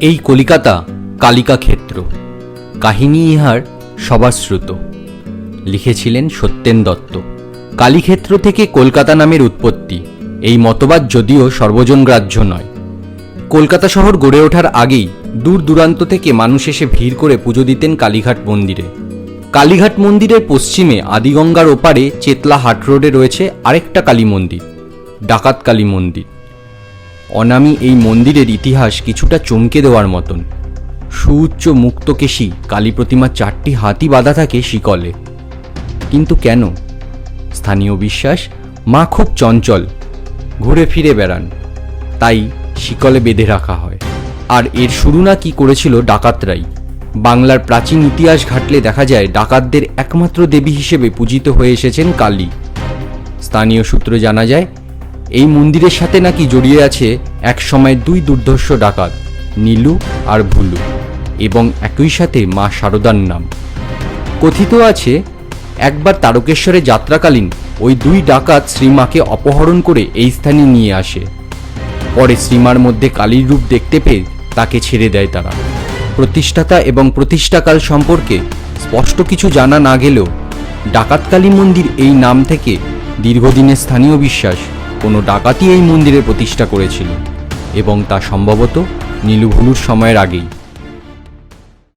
এই কলিকাতা কালিকা ক্ষেত্র কাহিনী ইহার সবার শ্রুত লিখেছিলেন সত্যেন দত্ত। কালীক্ষেত্র থেকে কলকাতা নামের উৎপত্তি। এই মতবাদ যদিও সর্বজনগ্রাহ্য নয়। কলকাতা শহর গড়ে ওঠার আগেই দূর দূরান্ত থেকে মানুষ এসে ভিড় করে পুজো দিতেন কালীঘাট মন্দিরে। কালীঘাট মন্দিরের পশ্চিমে আদিগঙ্গার ওপারে চেতলা হাট রোডে রয়েছে আরেকটা কালী মন্দির, ডাকাত কালী মন্দির। অনামী এই মন্দিরের ইতিহাস কিছুটা চমকে দেওয়ার মতন। সুউচ্চ মুক্তকেশী কালী প্রতিমার চারটি হাতি বাঁধা থাকে শিকলে। কিন্তু কেন? স্থানীয় বিশ্বাস, মা খুব চঞ্চল, ঘুরে ফিরে বেড়ান। তাই শিকলে বেঁধে রাখা হয়। আর এর শুরু না কি করেছিল ডাকাতরাই? বাংলার প্রাচীন ইতিহাস ঘাটলে দেখা যায় ডাকাতদের একমাত্র দেবী হিসেবে পূজিত হয়ে এসেছেন কালী। স্থানীয় সূত্রে জানা যায় এই মন্দিরের সাথে নাকি জড়িয়ে আছে এক সময় দুই দুর্ধর্ষ ডাকাত, নীলু আর ভুলু, এবং একই সাথে মা শারদার নাম। কথিত আছে, একবার তারকেশ্বরে যাত্রাকালীন ওই দুই ডাকাত শ্রীমাকে অপহরণ করে এই স্থানে নিয়ে আসে। পরে শ্রীমার মধ্যে কালীর রূপ দেখতে পেয়ে তাকে ছেড়ে দেয় তারা। প্রতিষ্ঠাতা এবং প্রতিষ্ঠাকাল সম্পর্কে স্পষ্ট কিছু জানা না গেলেও ডাকাতকালী মন্দির এই নাম থেকে দীর্ঘদিনের স্থানীয় বিশ্বাস কোনো ডাকাতি এই মন্দিরে প্রতিষ্ঠা করেছিল এবং তা সম্ভবত নীলুভুলুর সময়ের আগেই।